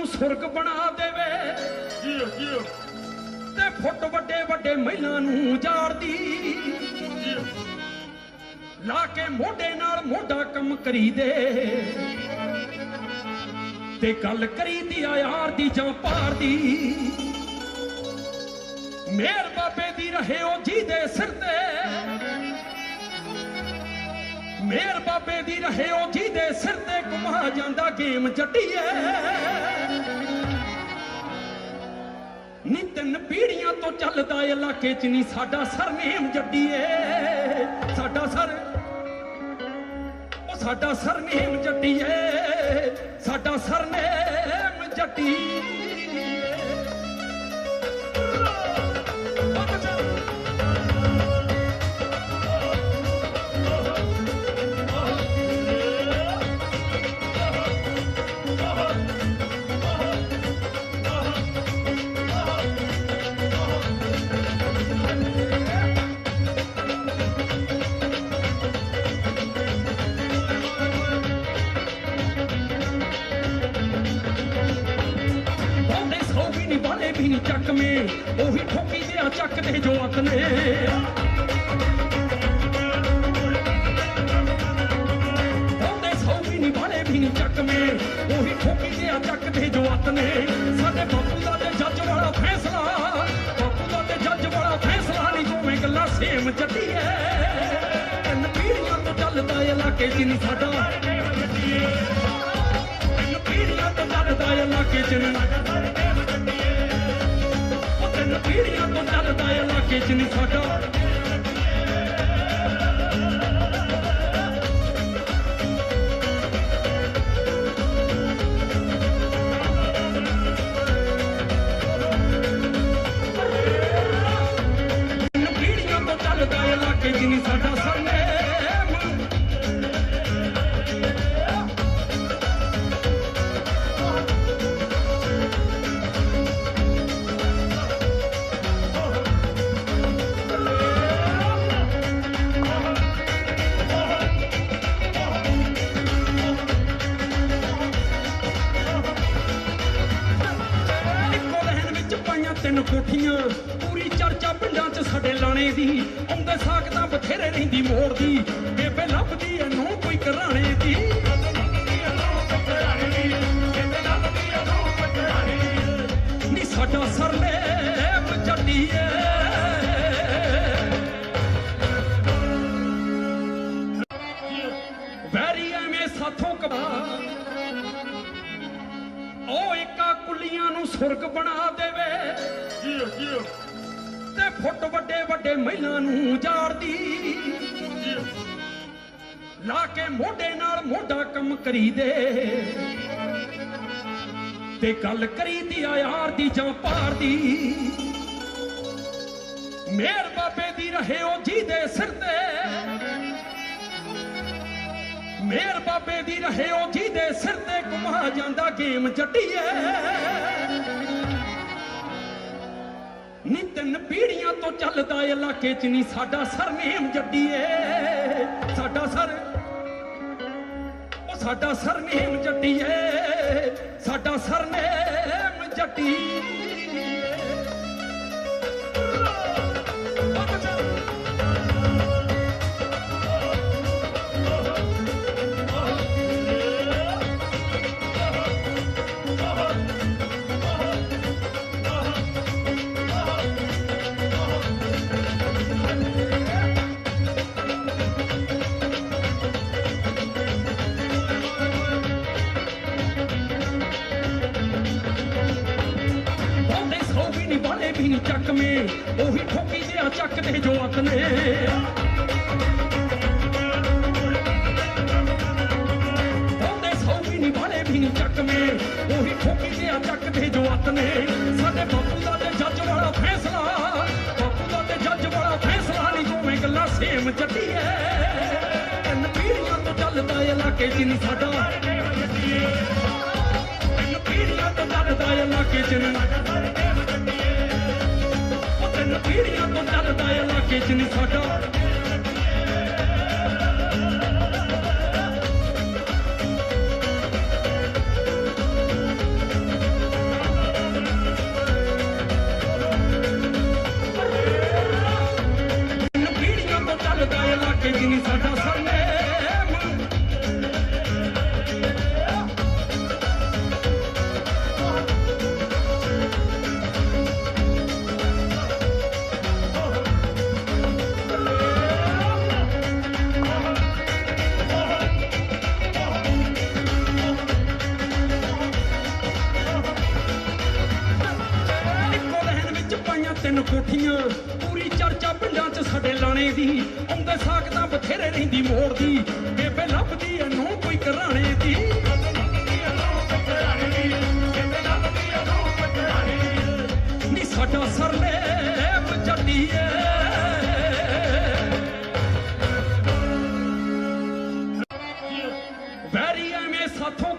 ਨੂੰ ਸੁਰਗ ਬਣਾ ਦੇਵੇ। ਜੀਓ ਜੀਓ। ਤੇ ਫੁੱਟ ਵੱਡੇ ਵੱਡੇ ਮਹਿਲਾਂ ਨੂੰ ਉਜਾੜਦੀ। ਜੀਓ। ਲਾ ਕੇ ਮੋਢੇ ਨਾਲ ਮੋਢਾ ਕੰਮ ਕਰੀਦੇ। ਤੇ ਗੱਲ ਕਰੀਦੀ ਆ ਯਾਰ ਦੀ ਜਾਂ ਪਾਰ ਦੀ। ਮੇਰ ਬਾਬੇ ਦੀ ਰਹੇ ਉਹ ਜੀ ਦੇ ਸਿਰ ਤੇ। ਮੇਰ ਬਾਬੇ ਦੀ ਰਹੇ ਉਹ ਜੀ ਦੇ ਸਿਰ ਤੇ। ਘੁਮਾ ਜਾਂਦਾ ਗੇਮ ਜੱਟੀਏ। ਤਿੰਨ ਪੀੜੀਆਂ ਤੋਂ ਚੱਲਦਾ ਇਲਾਕੇ 'ਚ ਨਹੀਂ, ਸਾਡਾ ਸਰਨੇਮ ਜੱਟੀਏ ਸਾਡਾ ਸਰ ਉਹ ਸਾਡਾ ਸਰਨੇਮ ਜੱਟੀਏ ਸਾਡਾ ਸਰਨੇਮ ਜੱਡੀ ਸੌ ਵੀ ਨਹੀਂ ਵਾਲੇ ਵੀ ਨਹੀਂ ਚੱਕਵੇਂ, ਉਹੀ ਠੋਕੀ ਜਿਆ ਚੱਕਦੇ ਜੋ ਅਕਨੇ ਉਹਦੇ ਸੌ ਵੀ ਨਹੀਂ ਵੀ ਨਹੀਂ ਚੱਕਵੇਂ, ਉਹੀ ਠੋਕੀ ਜਿਆ ਚੱਕਦੇ ਜੋ ਅਕਨੇ ਸਾਡੇ ਬਾਪੂ ਦਾ ਤੇ ਜੱਜ ਵਾਲਾ ਫੈਸਲਾ, ਬਾਪੂ ਦਾ ਤੇ ਜੱਜ ਵਾਲਾ ਫੈਸਲਾ ਨਹੀਂ ਦੋਵੇਂ ਗੱਲਾਂ ਸੇਮ ਚੱਲੀਏ ਤਿੰਨ ਪੀੜੀਆਂ ਤੋਂ ਚੱਲਦਾ ਇਲਾਕੇ 'ਚ ਨਹੀਂ ਸਾਡਾ। ਤਿੰਨ ਪੀੜੀਆਂ ਤੋਂ ਚੱਲਦਾ ਇਲਾਕੇ 'ਚ ਨਹੀਂ ਪੀੜੀਆਂ ਤੋਂ ਚੱਲਦਾ ਇਲਾਕੇ 'ਚ ਨਹੀਂ ਸਾਡਾ। ਤਿੰਨ ਕੋਠੀਆਂ, ਪੂਰੀ ਚਰਚਾ ਪਿੰਡਾਂ 'ਚ ਸਾਡੇ ਲਾਣੇ ਦੀ। ਆਉਂਦੇ ਸਾਗ ਤਾਂ ਬਥੇਰੇ ਰਹਿੰਦੀ ਮੋੜ ਦੀ। ਬੇਬੇ ਲੱਭਦੀ ਐ ਨੂੰ ਕੋਈ ਘਰਾਣੇ ਦੀ। ਨੀ ਸਾਡਾ ਸਰਲੇ ਜੱਟੀ ਐ ਵੈਰੀ ਐਵੇਂ ਸਾਥੋਂ ਕਬਾ। ਉਹ ਇੱਕਾ ਕੁੱਲੀਆਂ ਨੂੰ ਸੁਰਗ ਬਣਾ ਦੇਵੇ। ਤੇ ਫੁੱਟ ਵੱਡੇ ਵੱਡੇ ਮਹਿਲਾਂ ਨੂੰ ਉਜਾੜਦੀ। ਲਾ ਕੇ ਮੋਢੇ ਨਾਲ ਮੋਢਾ ਕੰਮ ਕਰੀਦੇ। ਤੇ ਗੱਲ ਕਰੀਦੀ ਆ ਯਾਰ ਦੀ ਜਾਂ ਪਾਰ ਦੀ। ਮੇਰ ਬਾਬੇ ਦੀ ਰਹੇ ਉਹ ਜੀ ਦੇ ਸਿਰ ਤੇ। ਮੇਰ ਬਾਬੇ ਦੀ ਰਹੇ ਉਹ ਜੀ ਦੇ ਸਿਰ ਤੇ। ਘੁਮਾ ਜਾਂਦਾ ਗੇਮ ਜੱਟੀਏ। ਤਿੰਨ ਪੀੜੀਆਂ ਤੋਂ ਚੱਲਦਾ ਇਲਾਕੇ 'ਚ ਨਹੀਂ, ਸਾਡਾ ਸਰਨੇਮ ਜੱਟੀਏ ਸਾਡਾ ਸਰ ਉਹ ਸਾਡਾ ਸਰਨੇਮ ਜੱਟੀਏ ਸਾਡਾ ਸਰਨੇਮ ਜੱਟੀ ਸੌ ਵੀ ਨਹੀਂ ਵਾਲੇ ਵੀ ਨਹੀਂ ਚੱਕਵੇਂ ਉਹੀ ਠੋਕੀ ਜਿਹਾ ਚੱਕਦੇ ਜੋ ਅਕਨੇ ਉਹਦੇ ਸੌ ਵੀ ਨਹੀਂ ਵਾਲੇ ਵੀ ਨਹੀਂ ਚੱਕਵੇਂ ਉਹੀ ਠੋਕੀ ਜਿਆ ਚੱਕਦੇ ਜੋ ਅਕਨੇ ਸਾਡੇ ਬਾਪੂ ਦਾ ਤੇ ਜੱਜ ਵਾਲਾ ਫੈਸਲਾ। ਬਾਪੂ ਦਾ ਤੇ ਜੱਜ ਵਾਲਾ ਫੈਸਲਾ ਨਹੀਂ ਦੋਵੇਂ ਗੱਲਾਂ ਸੇਮ ਚੱਲੀਏ ਤਿੰਨ ਪੀੜੀਆਂ ਤੋਂ ਚੱਲਦਾ ਇਲਾਕੇ 'ਚ ਨਹੀਂ ਸਾਡਾ। ਤਿੰਨ ਪੀੜੀਆਂ ਤੋਂ ਚੱਲਦਾ ਇਲਾਕੇ 'ਚ ਨਹੀਂ ਉਹ ਪੀੜੀਆਂ ਤੋਂ ਚੱਲਦਾ ਇਲਾਕੇ 'ਚ ਨਹੀਂ ਸਾਡਾ ਤਿੰਨ ਕੋਠੀਆਂ, ਪੂਰੀ ਚਰਚਾ ਪਿੰਡਾਂ 'ਚ ਸਾਡੇ ਲਾਣੇ ਦੀ। ਆਉਂਦੇ ਸਾਕ ਤਾਂ ਬਥੇਰੇ ਰਹਿੰਦੀ ਮੋੜ ਦੀ। ਬੇਬੇ ਲੱਭਦੀ ਐ ਨੋ ਕੋਈ ਘਰਾਣੇ ਦੀ।